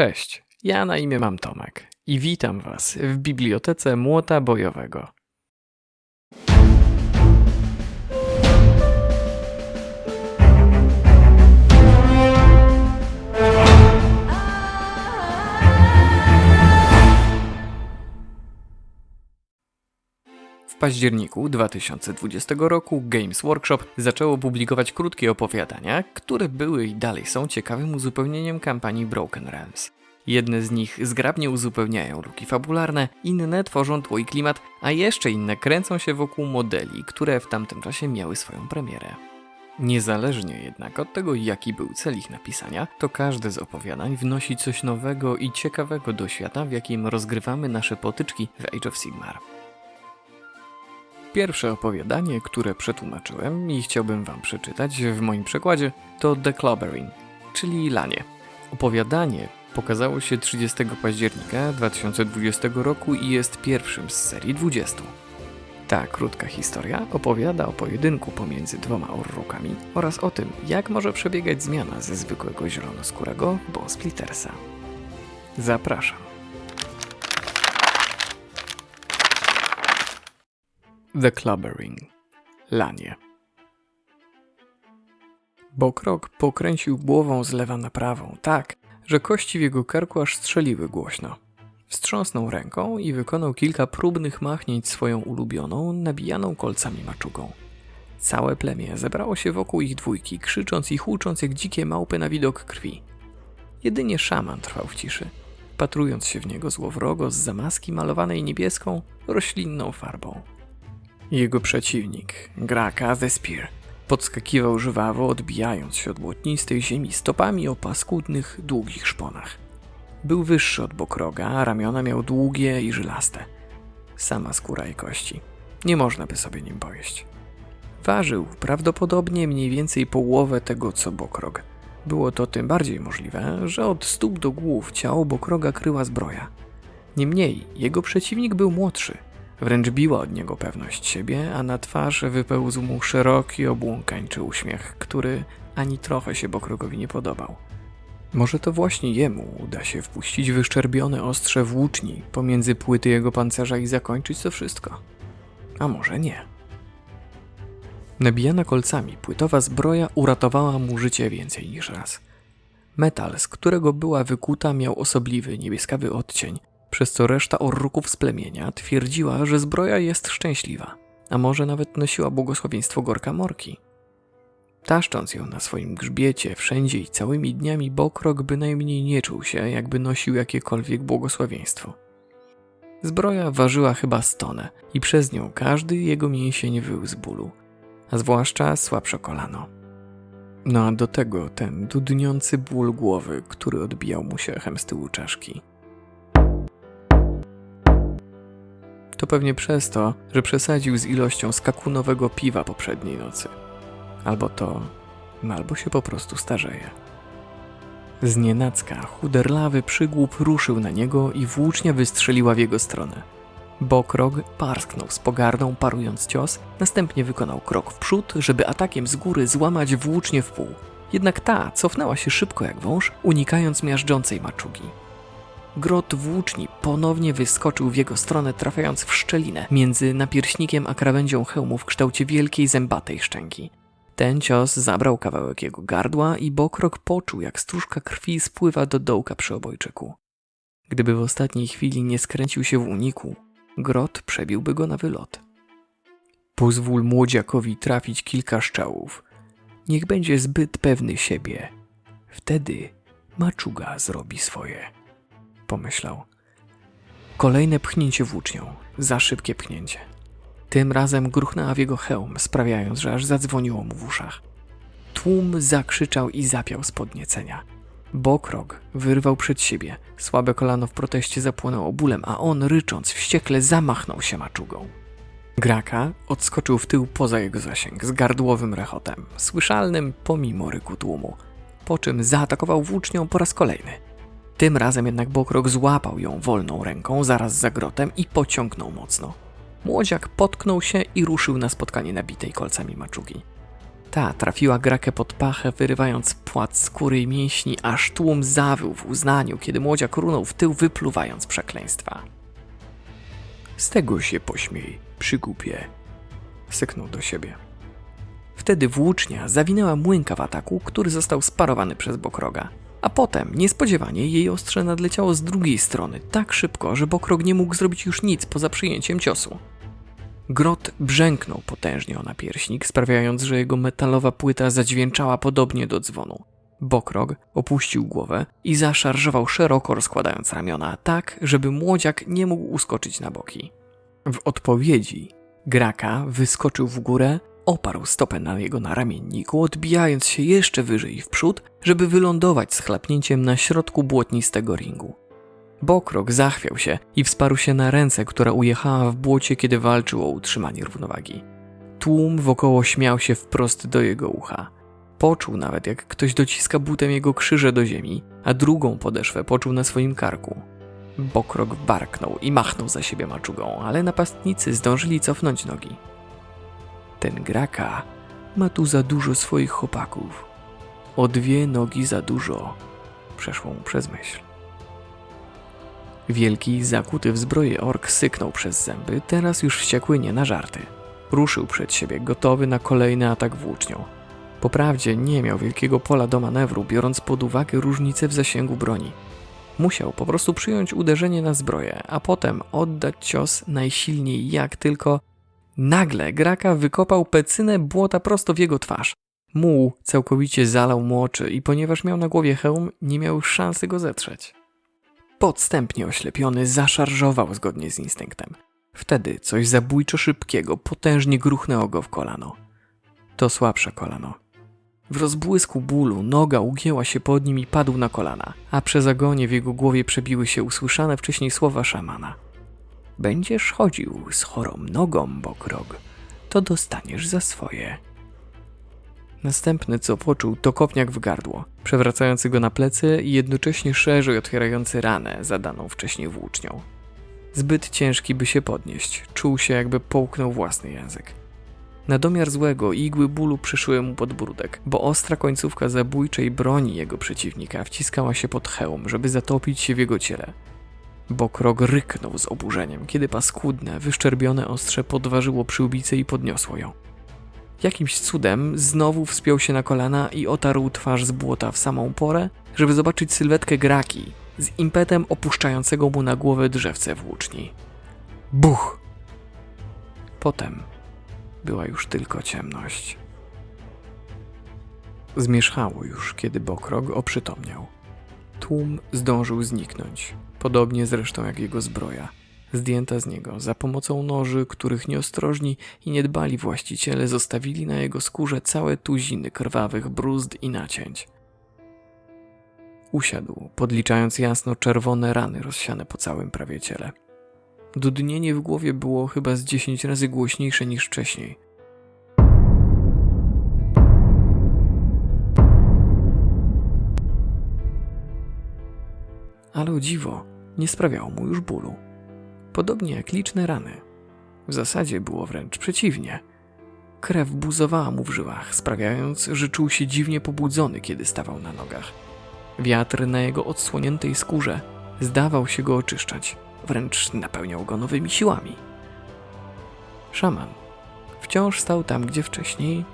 Cześć, ja na imię mam Tomek i witam Was w bibliotece Młota Bojowego. Październiku 2020 roku Games Workshop zaczęło publikować krótkie opowiadania, które były i dalej są ciekawym uzupełnieniem kampanii Broken Realms. Jedne z nich zgrabnie uzupełniają luki fabularne, inne tworzą tło i klimat, a jeszcze inne kręcą się wokół modeli, które w tamtym czasie miały swoją premierę. Niezależnie jednak od tego, jaki był cel ich napisania, to każde z opowiadań wnosi coś nowego i ciekawego do świata, w jakim rozgrywamy nasze potyczki w Age of Sigmar. Pierwsze opowiadanie, które przetłumaczyłem i chciałbym Wam przeczytać w moim przekładzie, to The Clobbering, czyli lanie. Opowiadanie pokazało się 30 października 2020 roku i jest pierwszym z serii 20. Ta krótka historia opowiada o pojedynku pomiędzy dwoma orrukami oraz o tym, jak może przebiegać zmiana ze zwykłego zielonoskórego Bone Splittersa. Zapraszam. The Clubbering. Lanie. Bokrok pokręcił głową z lewa na prawą, tak, że kości w jego karku aż strzeliły głośno. Wstrząsnął ręką i wykonał kilka próbnych machnięć swoją ulubioną, nabijaną kolcami maczugą. Całe plemię zebrało się wokół ich dwójki, krzycząc i hucząc jak dzikie małpy na widok krwi. Jedynie szaman trwał w ciszy, patrując się w niego złowrogo z zamaski malowanej niebieską, roślinną farbą. Jego przeciwnik, Graka the Spear, podskakiwał żwawo, odbijając się od błotnistej ziemi stopami o paskudnych, długich szponach. Był wyższy od Bokroga, a ramiona miał długie i żylaste. Sama skóra i kości. Nie można by sobie nim pojeść. Ważył prawdopodobnie mniej więcej połowę tego, co Bokrog. Było to tym bardziej możliwe, że od stóp do głów ciało Bokroga kryła zbroja. Niemniej, jego przeciwnik był młodszy – Wręcz biła od niego pewność siebie, a na twarz wypełzł mu szeroki, obłąkańczy uśmiech, który ani trochę się Bokrogowi nie podobał. Może to właśnie jemu uda się wpuścić wyszczerbione ostrze włóczni pomiędzy płyty jego pancerza i zakończyć to wszystko. A może nie. Nabijana kolcami, płytowa zbroja uratowała mu życie więcej niż raz. Metal, z którego była wykuta, miał osobliwy, niebieskawy odcień, przez co reszta orruków z plemienia twierdziła, że zbroja jest szczęśliwa, a może nawet nosiła błogosławieństwo Gorka Morki. Taszcząc ją na swoim grzbiecie wszędzie i całymi dniami, Bokrok bynajmniej nie czuł się, jakby nosił jakiekolwiek błogosławieństwo. Zbroja ważyła chyba stonę i przez nią każdy jego mięsień wył z bólu, a zwłaszcza słabsze kolano. No a do tego ten dudniący ból głowy, który odbijał mu się echem z tyłu czaszki. To pewnie przez to, że przesadził z ilością skakunowego piwa poprzedniej nocy. Albo to, albo się po prostu starzeje. Znienacka chuderlawy przygłup ruszył na niego i włócznia wystrzeliła w jego stronę. Bokrog parsknął z pogardą, parując cios, następnie wykonał krok w przód, żeby atakiem z góry złamać włócznię w pół. Jednak ta cofnęła się szybko jak wąż, unikając miażdżącej maczugi. Grot włóczni ponownie wyskoczył w jego stronę, trafiając w szczelinę między napierśnikiem a krawędzią hełmu w kształcie wielkiej zębatej szczęki. Ten cios zabrał kawałek jego gardła i Bokrok poczuł, jak stróżka krwi spływa do dołka przy obojczyku. Gdyby w ostatniej chwili nie skręcił się w uniku, Grot przebiłby go na wylot. Pozwól młodziakowi trafić kilka szczałów. Niech będzie zbyt pewny siebie. Wtedy maczuga zrobi swoje pomyślał. Kolejne pchnięcie włócznią, za szybkie pchnięcie. Tym razem gruchnęła w jego hełm, sprawiając, że aż zadzwoniło mu w uszach. Tłum zakrzyczał i zapiał z podniecenia. Bokrog wyrwał przed siebie, słabe kolano w proteście zapłonęło bólem, a on, rycząc, wściekle zamachnął się maczugą. Graka odskoczył w tył poza jego zasięg z gardłowym rechotem, słyszalnym pomimo ryku tłumu, po czym zaatakował włócznią po raz kolejny – tym razem jednak Bokrok złapał ją wolną ręką zaraz za grotem i pociągnął mocno. Młodziak potknął się i ruszył na spotkanie nabitej kolcami maczugi. Ta trafiła Grakę pod pachę, wyrywając płat skóry i mięśni, aż tłum zawył w uznaniu, kiedy młodziak runął w tył, wypluwając przekleństwa. Z tego się pośmiej, przygupie, syknął do siebie. Wtedy włócznia zawinęła młynka w ataku, który został sparowany przez Bokroga. A potem, niespodziewanie, jej ostrze nadleciało z drugiej strony, tak szybko, że Bokrog nie mógł zrobić już nic poza przyjęciem ciosu. Grot brzęknął potężnie o napierśnik, sprawiając, że jego metalowa płyta zadźwięczała podobnie do dzwonu. Bokrog opuścił głowę i zaszarżował szeroko rozkładając ramiona, tak, żeby młodziak nie mógł uskoczyć na boki. W odpowiedzi Graka wyskoczył w górę, oparł stopę na jego naramienniku, odbijając się jeszcze wyżej w przód, żeby wylądować z chlapnięciem na środku błotnistego ringu. Bokrok zachwiał się i wsparł się na ręce, która ujechała w błocie, kiedy walczył o utrzymanie równowagi. Tłum wokoło śmiał się wprost do jego ucha. Poczuł nawet, jak ktoś dociska butem jego krzyże do ziemi, a drugą podeszwę poczuł na swoim karku. Bokrok barknął i machnął za siebie maczugą, ale napastnicy zdążyli cofnąć nogi. Ten graka ma tu za dużo swoich chłopaków. O dwie nogi za dużo, przeszło mu przez myśl. Wielki, zakuty w zbroję ork syknął przez zęby, teraz już wściekły nie na żarty. Ruszył przed siebie, gotowy na kolejny atak włócznią. Poprawdzie nie miał wielkiego pola do manewru, biorąc pod uwagę różnice w zasięgu broni. Musiał po prostu przyjąć uderzenie na zbroję, a potem oddać cios najsilniej jak tylko. Nagle Graka wykopał pecynę błota prosto w jego twarz. Muł całkowicie zalał mu oczy i ponieważ miał na głowie hełm, nie miał szansy go zetrzeć. Podstępnie oślepiony zaszarżował zgodnie z instynktem. Wtedy coś zabójczo szybkiego potężnie gruchnęło go w kolano. To słabsze kolano. W rozbłysku bólu noga ugięła się pod nim i padł na kolana, a przez agonie w jego głowie przebiły się usłyszane wcześniej słowa szamana. Będziesz chodził z chorą nogą, Bokrog, to dostaniesz za swoje. Następny, co poczuł, to kopniak w gardło, przewracający go na plecy i jednocześnie szerzej otwierający ranę zadaną wcześniej włócznią. Zbyt ciężki, by się podnieść, czuł się, jakby połknął własny język. Na domiar złego igły bólu przyszły mu pod brudek, bo ostra końcówka zabójczej broni jego przeciwnika wciskała się pod hełm, żeby zatopić się w jego ciele. Bokrog ryknął z oburzeniem, kiedy paskudne, wyszczerbione ostrze podważyło przyłbicę i podniosło ją. Jakimś cudem znowu wspiął się na kolana i otarł twarz z błota w samą porę, żeby zobaczyć sylwetkę Graki z impetem opuszczającego mu na głowę drzewce włóczni. Buch! Potem była już tylko ciemność. Zmierzchało już, kiedy Bokrog oprzytomniał. Tłum zdążył zniknąć, podobnie zresztą jak jego zbroja, zdjęta z niego za pomocą noży, których nieostrożni i niedbali właściciele zostawili na jego skórze całe tuziny krwawych bruzd i nacięć. Usiadł, podliczając jasno czerwone rany rozsiane po całym prawie ciele. Dudnienie w głowie było chyba z dziesięć razy głośniejsze niż wcześniej. Ale o dziwo, nie sprawiało mu już bólu. Podobnie jak liczne rany. W zasadzie było wręcz przeciwnie. Krew buzowała mu w żyłach, sprawiając, że czuł się dziwnie pobudzony, kiedy stawał na nogach. Wiatr na jego odsłoniętej skórze zdawał się go oczyszczać wręcz napełniał go nowymi siłami. Szaman wciąż stał tam, gdzie wcześniej,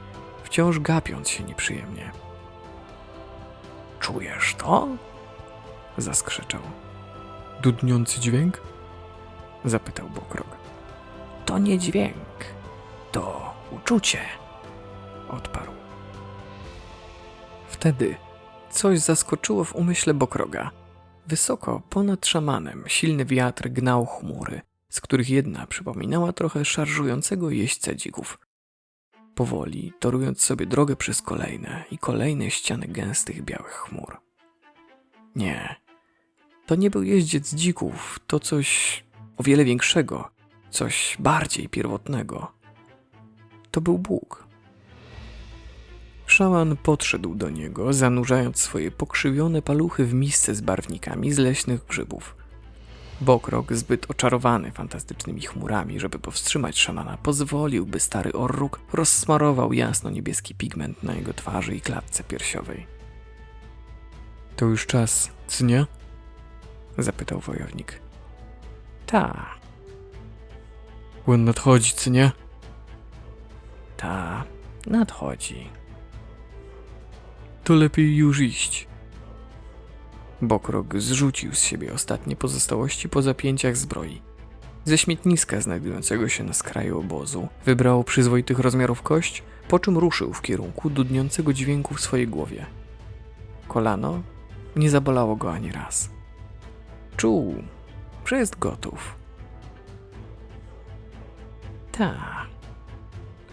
wciąż gapiąc się nieprzyjemnie. Czujesz to? Zaskrzeczał. Dudniący dźwięk? Zapytał Bokrog. To nie dźwięk, to uczucie, odparł. Wtedy coś zaskoczyło w umyśle Bokroga – Wysoko, ponad szamanem, silny wiatr gnał chmury, z których jedna przypominała trochę szarżującego jeźdźca dzików. Powoli, torując sobie drogę przez kolejne i kolejne ściany gęstych białych chmur. Nie, to nie był jeździec dzików, to coś o wiele większego, coś bardziej pierwotnego. To był Bóg. Szaman podszedł do niego, zanurzając swoje pokrzywione paluchy w misce z barwnikami z leśnych grzybów. Bokrok, zbyt oczarowany fantastycznymi chmurami, żeby powstrzymać szamana, pozwolił, by stary orruk rozsmarował jasno-niebieski pigment na jego twarzy i klatce piersiowej. To już czas, co? Zapytał wojownik. Ta. Łon nadchodzi, co nie? Ta, nadchodzi. To lepiej już iść. Bokrok zrzucił z siebie ostatnie pozostałości po zapięciach zbroi. Ze śmietniska znajdującego się na skraju obozu wybrał przyzwoitych rozmiarów kość, po czym ruszył w kierunku dudniącego dźwięku w swojej głowie. Kolano nie zabolało go ani raz. Czuł, że jest gotów. Ta,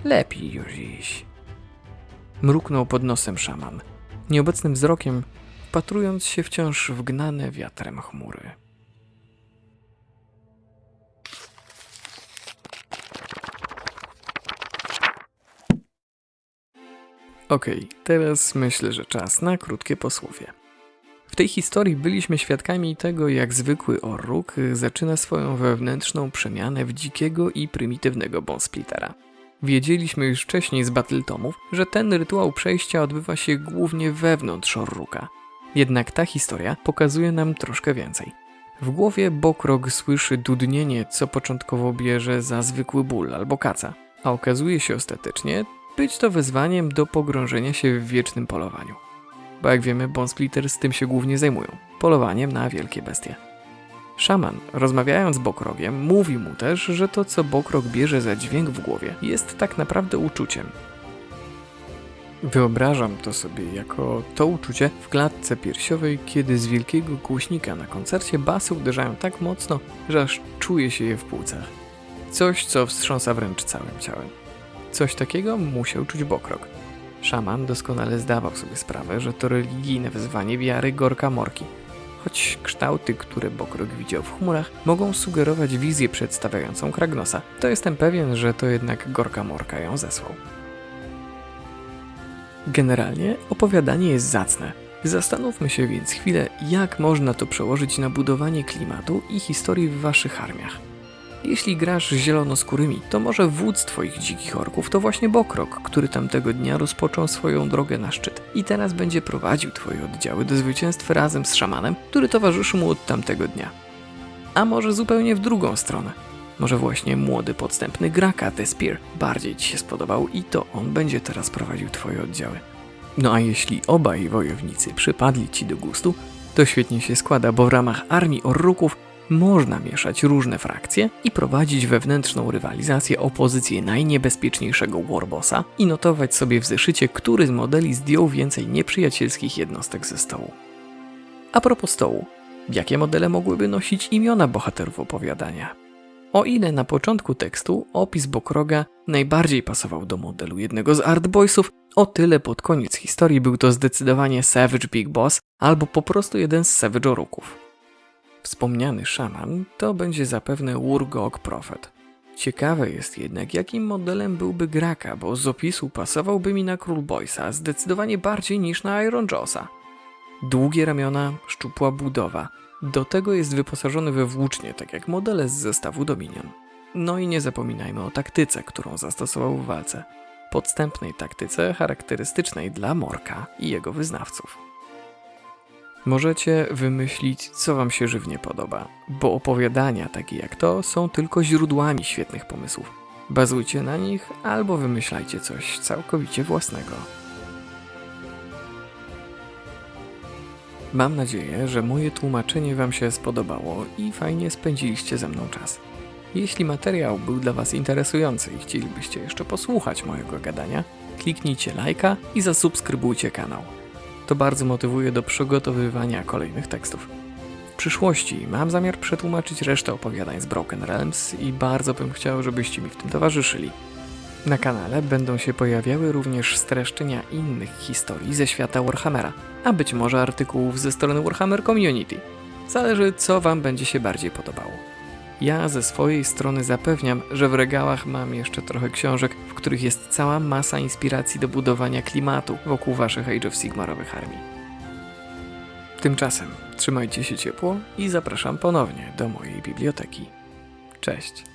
lepiej już iść. Mruknął pod nosem szaman, nieobecnym wzrokiem wpatrując się wciąż w gnane wiatrem chmury. Okej, teraz myślę, że czas na krótkie posłowie. W tej historii byliśmy świadkami tego, jak zwykły orruk zaczyna swoją wewnętrzną przemianę w dzikiego i prymitywnego bonsplittera. Wiedzieliśmy już wcześniej z Battletomów, że ten rytuał przejścia odbywa się głównie wewnątrz orruka. Jednak ta historia pokazuje nam troszkę więcej. W głowie Bokrog słyszy dudnienie, co początkowo bierze za zwykły ból albo kaca, a okazuje się ostatecznie być to wezwaniem do pogrążenia się w wiecznym polowaniu. Bo jak wiemy, Bonsplitter z tym się głównie zajmują polowaniem na wielkie bestie. Szaman, rozmawiając z Bokrogiem, mówi mu też, że to, co Bokrog bierze za dźwięk w głowie, jest tak naprawdę uczuciem. Wyobrażam to sobie jako to uczucie w klatce piersiowej, kiedy z wielkiego głośnika na koncercie basy uderzają tak mocno, że aż czuje się je w płucach. Coś, co wstrząsa wręcz całym ciałem. Coś takiego musiał czuć Bokrog. Szaman doskonale zdawał sobie sprawę, że to religijne wezwanie wiary Gorka Morki. Choć kształty, które Bokrog widział w chmurach, mogą sugerować wizję przedstawiającą Kragnosa, to jestem pewien, że to jednak Gorka Morka ją zesłał. Generalnie opowiadanie jest zacne. Zastanówmy się więc chwilę, jak można to przełożyć na budowanie klimatu i historii w waszych armiach. Jeśli grasz z zielonoskórymi, to może wódz twoich dzikich orków to właśnie Bokrok, który tamtego dnia rozpoczął swoją drogę na szczyt i teraz będzie prowadził twoje oddziały do zwycięstw razem z szamanem, który towarzyszy mu od tamtego dnia. A może zupełnie w drugą stronę. Może właśnie młody, podstępny Graka, The Spear, bardziej ci się spodobał i to on będzie teraz prowadził twoje oddziały. No a jeśli obaj wojownicy przypadli ci do gustu, to świetnie się składa, bo w ramach armii Orruków można mieszać różne frakcje i prowadzić wewnętrzną rywalizację o pozycję najniebezpieczniejszego warbossa i notować sobie w zeszycie, który z modeli zdjął więcej nieprzyjacielskich jednostek ze stołu. A propos stołu, jakie modele mogłyby nosić imiona bohaterów opowiadania? O ile na początku tekstu opis Bokroga najbardziej pasował do modelu jednego z Art Boysów, o tyle pod koniec historii był to zdecydowanie Savage Big Boss albo po prostu jeden z Savage Oruków. Wspomniany szaman to będzie zapewne Urgok Prophet. Ciekawe jest jednak, jakim modelem byłby Graka, bo z opisu pasowałby mi na Król Boysa zdecydowanie bardziej niż na Iron Josa. Długie ramiona, szczupła budowa. Do tego jest wyposażony we włócznie, tak jak modele z zestawu Dominion. No i nie zapominajmy o taktyce, którą zastosował w walce. Podstępnej taktyce charakterystycznej dla Morka i jego wyznawców. Możecie wymyślić, co Wam się żywnie podoba, bo opowiadania takie jak to są tylko źródłami świetnych pomysłów. Bazujcie na nich albo wymyślajcie coś całkowicie własnego. Mam nadzieję, że moje tłumaczenie Wam się spodobało i fajnie spędziliście ze mną czas. Jeśli materiał był dla Was interesujący i chcielibyście jeszcze posłuchać mojego gadania, kliknijcie lajka i zasubskrybujcie kanał. To bardzo motywuje do przygotowywania kolejnych tekstów. W przyszłości mam zamiar przetłumaczyć resztę opowiadań z Broken Realms i bardzo bym chciał, żebyście mi w tym towarzyszyli. Na kanale będą się pojawiały również streszczenia innych historii ze świata Warhammera, a być może artykułów ze strony Warhammer Community. Zależy, co Wam będzie się bardziej podobało. Ja ze swojej strony zapewniam, że w regałach mam jeszcze trochę książek, w których jest cała masa inspiracji do budowania klimatu wokół Waszych Age of Sigmarowych armii. Tymczasem trzymajcie się ciepło i zapraszam ponownie do mojej biblioteki. Cześć.